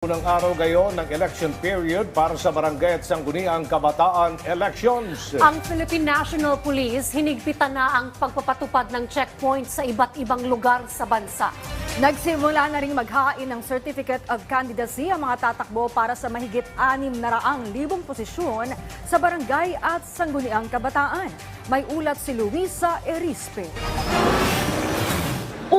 Unang araw ngayon ng election period para sa Barangay at Sangguniang Kabataan Elections. Ang Philippine National Police hinigpitan na ang pagpapatupad ng checkpoint sa iba't ibang lugar sa bansa. Nagsimula na ring maghain ng Certificate of Candidacy ang mga tatakbo para sa mahigit 600,000 posisyon sa barangay at sangguniang kabataan. May ulat si Luisa Erispe.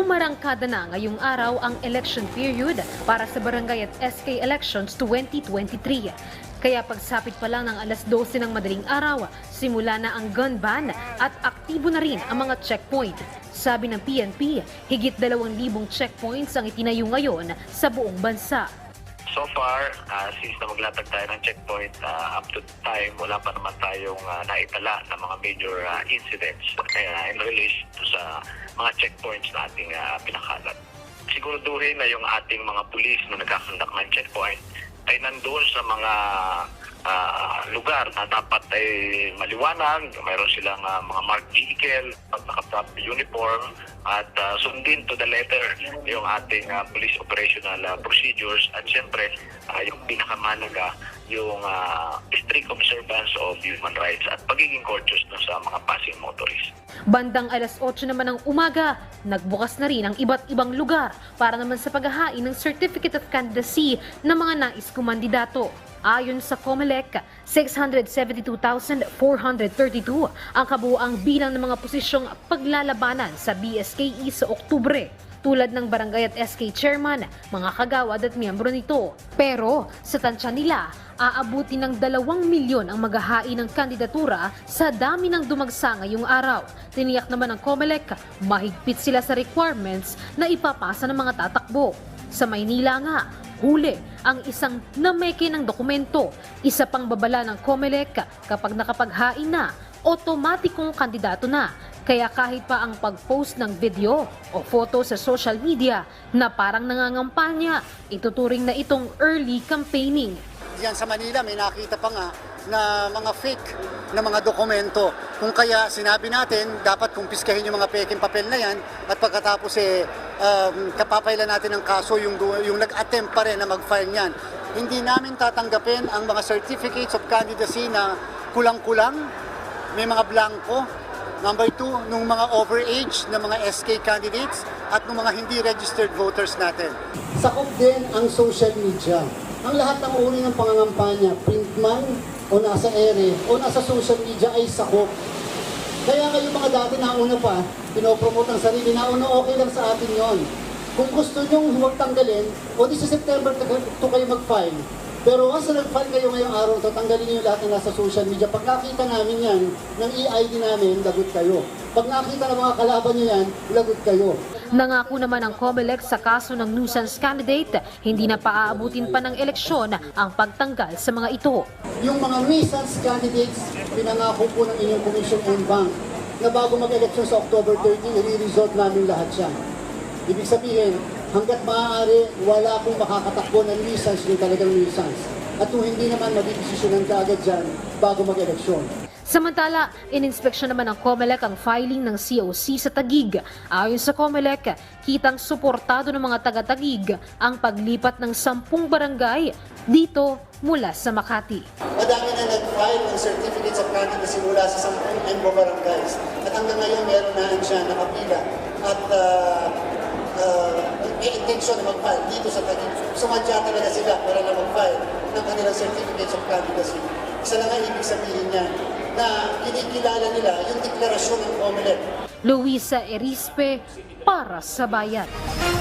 Umarangkada na ngayong araw ang election period para sa barangay at SK elections 2023. Kaya pagsapit pa lang ng alas 12 ng madaling araw, simula na ang gun ban at aktibo na rin ang mga checkpoint. Sabi ng PNP, higit 2,000 checkpoints ang itinayo ngayon sa buong bansa. So far, uh, since na maglatag tayo ng checkpoint, uh, up to time, wala pa naman tayong uh, naitala na mga major uh, incidents uh, in relation to sa mga checkpoints na ating uh, pinakalat. Siguraduhin na yung ating mga pulis na nagkakandak ng checkpoint ay nandoon sa mga uh, lugar na dapat ay maliwanag, mayroon silang uh, mga marked vehicle, pag naka-proper uniform, at uh, sundin to the letter yung ating uh, police operational uh, procedures. At siyempre uh, yung pinakamalaga yung uh, strict observance of human rights at pagiging courteous no sa mga passing motorists. Bandang alas 8 naman ng umaga, nagbukas na rin ang iba't ibang lugar para naman sa paghahain ng Certificate of Candidacy ng mga nais kumandidato. Ayon sa COMELEC, 672,432 ang kabuuang bilang ng mga posisyong paglalabanan sa BSKE sa Oktubre tulad ng barangay at SK chairman, mga kagawad at miyembro nito. Pero sa tansya nila, aabuti ng 2 milyon ang maghahain ng kandidatura sa dami ng dumagsa ngayong araw. Tiniyak naman ng COMELEC, mahigpit sila sa requirements na ipapasa ng mga tatakbo. Sa Maynila nga, huli ang isang nameke ng dokumento. Isa pang babala ng COMELEC kapag nakapaghain na, otomatikong kandidato na. Kaya kahit pa ang pag-post ng video o photo sa social media na parang nangangampanya, ituturing na itong early campaigning. Diyan sa Manila may nakita pa nga na mga fake na mga dokumento. Kung kaya sinabi natin, dapat kumpiskahin yung mga peking papel na yan at pagkatapos eh, um, kapapailan natin ng kaso yung, yung nag-attempt pa rin na mag-file niyan. Hindi namin tatanggapin ang mga certificates of candidacy na kulang-kulang, may mga blanco. Number two, nung mga overage na mga SK candidates at nung mga hindi registered voters natin. Sakop din ang social media. Ang lahat ng uri ng pangangampanya, print man o nasa ere o nasa social media ay sakop. Kaya kayo mga dati nauna pa, pinopromote ang sarili, nauna okay lang sa atin yon. Kung gusto nyo huwag tanggalin, o di sa September to kayo mag-file. Pero once na nag-file kayo ngayong araw, tatanggalin yung lahat na nasa social media. Pag nakita namin yan, ng EID namin, lagot kayo. Pag nakita ng mga kalaban nyo yan, lagot kayo. Nangako naman ang COMELEC sa kaso ng nuisance candidate, hindi na paaabutin pa ng eleksyon ang pagtanggal sa mga ito. Yung mga nuisance candidates, pinangako po ng inyong Commission and Bank na bago mag-election sa October 13, i-result namin lahat siya. Ibig sabihin, hanggat maaari, wala pong makakatakbo ng nuisance yung talagang nuisance. At kung hindi naman, magdidesisyonan ka agad dyan bago mag-eleksyon. Samantala, ininspeksyon naman ng COMELEC ang filing ng COC sa Tagig. Ayon sa COMELEC, kitang suportado ng mga taga-Tagig ang paglipat ng sampung barangay dito mula sa Makati. Madami na nag-file ng certificates of candidacy mula sa 10 Embo barangays. At hanggang ngayon, meron na siya nakapila. At uh, intention na mag-file dito sa Taguig. Sumadya talaga sila para na mag-file ng kanilang certificates of candidacy. Isa lang ang ibig sabihin niya na kinikilala nila yung deklarasyon ng COMELEC Luisa Erispe para sa Bayan.